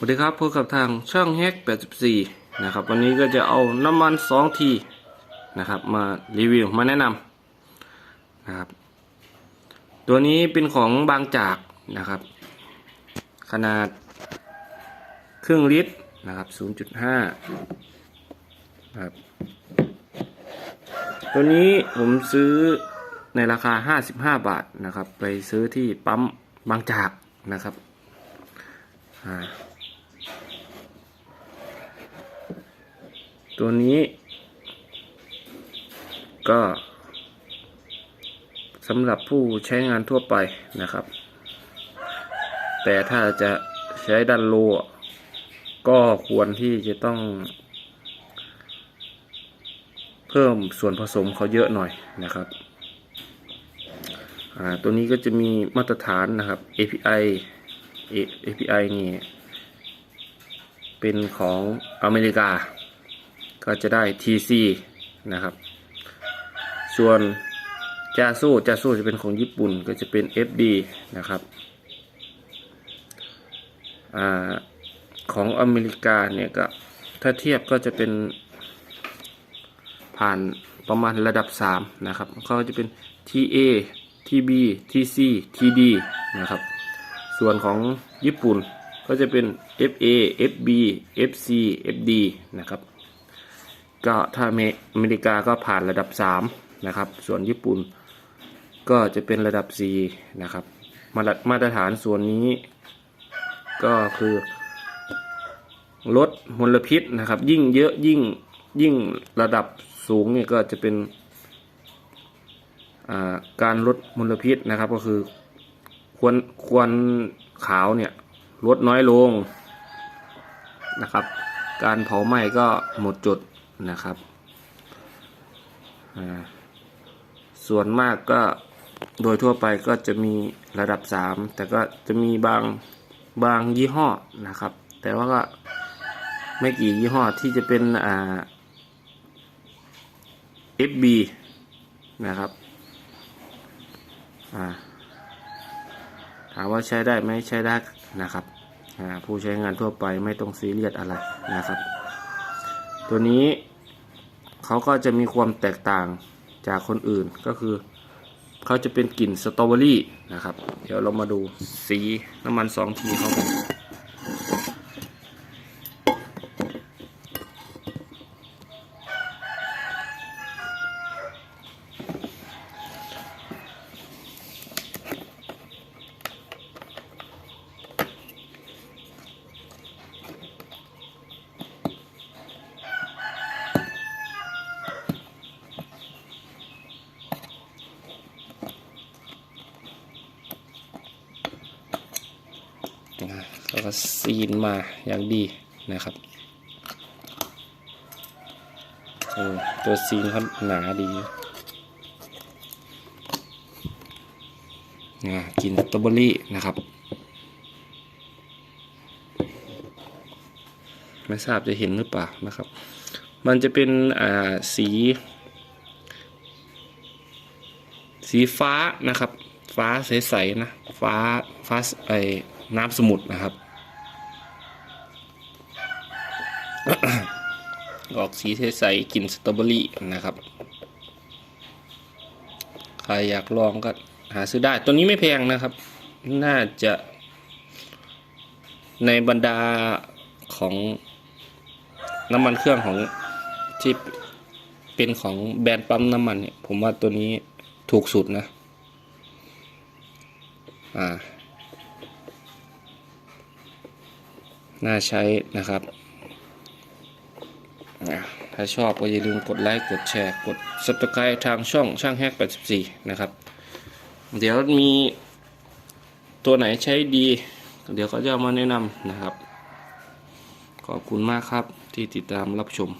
สวัสดีครับพบกับทางช่างแฮก84 นะครับ วันนี้ก็จะเอาน้ำมัน 2 ทีนะครับ มารีวิวมาแนะนำนะครับ ตัวนี้เป็นของบางจากนะครับ ขนาดครึ่งลิตรนะครับ 0.5นะครับ ตัวนี้ผมซื้อในราคา 55 บาทนะครับ ไปซื้อที่ปั๊มบางจากนะครับอ่า ตัวนี้ ก็สำหรับผู้ใช้งานทั่วไปนะครับ แต่ถ้าจะใช้ดันโล ก็ควรที่จะต้อง เพิ่มส่วนผสมเขาเยอะหน่อยนะครับ ตัวนี้ก็จะมีมาตรฐานนะครับ API A- API นี่ เป็นของอเมริกา ก็จะได้ TC นะครับ ส่วนจาสู้จาสู้จะเป็นของญี่ปุ่นก็จะเป็น FD นะครับอของอเมริกาเนี่ยก็ถ้าเทียบก็จะเป็นผ่านประมาณระดับ 3 นะครับเขาจะเป็น TA TB TC TD นะครับ ส่วนของญี่ปุ่นก็จะเป็น FA FB FC FD นะครับ ก็ถ้าอเมอเมริกาก็ผ่านระดับ 3 นะครับ ส่วนญี่ปุ่นก็จะเป็นระดับ 4 นะครับ มาตรมาตรฐานส่วนนี้ก็คือลดมลพิษนะครับ ยิ่งเยอะยิ่งยิ่งระดับสูงเนี่ยก็จะเป็นาการลดมลพิษนะครับก็คือควรควรขาวเนี่ยลดน้อยลงนะครับ การเผาไหม้ก็หมดจุด นะครับ ส่วนมากก็โดยทั่วไปก็จะมีระดับ 3 แต่ก็จะมีบางบางยี่ห้อนะครับ แต่ว่าก็ไม่กี่ยี่ห้อที่จะเป็นอ่า FB นะครับถามว่าใช้ได้ไหมใช้ได้นะครับผู้ใช้งานทั่วไปไม่ต้องซีเรียสอะไรนะครับ ตัวนี้ เขาก็จะมีความแตกต่างจากคนอื่นก็คือเขาจะเป็นกลิ่นสตรอเบอรี่นะครับ เดี๋ยวเรามาดูสีน้ำมันสองทีเขากัน ก็ซีนมาอย่างดีนะครับตัวซีนเขาหนาดีนะกินสตรอเบอรี่นะครับ ไม่ทราบจะเห็นหรือเปล่านะครับ มันจะเป็นอ่าสี สีฟ้านะครับ ฟ้าใสๆนะ ฟ้าฟ้าไอ้น้ำสมุทรนะครับ ออกสีใสๆกลิ่นสตรอเบอรี่นะครับ ใครอยากลองก็หาซื้อได้ ตัวนี้ไม่แพงนะครับ น่าจะในบรรดาของน้ำมันเครื่องของที่เป็นของแบรนด์ปั๊มน้ำมันเนี่ย ผมว่าตัวนี้ถูกสุดนะ อ่า น่าใช้นะครับ ถ้าชอบก็อย่าลืมกดไลค์กดแชร์กด subscribe ทางช่องช่างแฮก 84 นะครับ เดี๋ยวมีตัวไหนใช้ดี เดี๋ยวเขาจะมาแนะนำนะครับ ขอบคุณมากครับที่ติดตามรับชม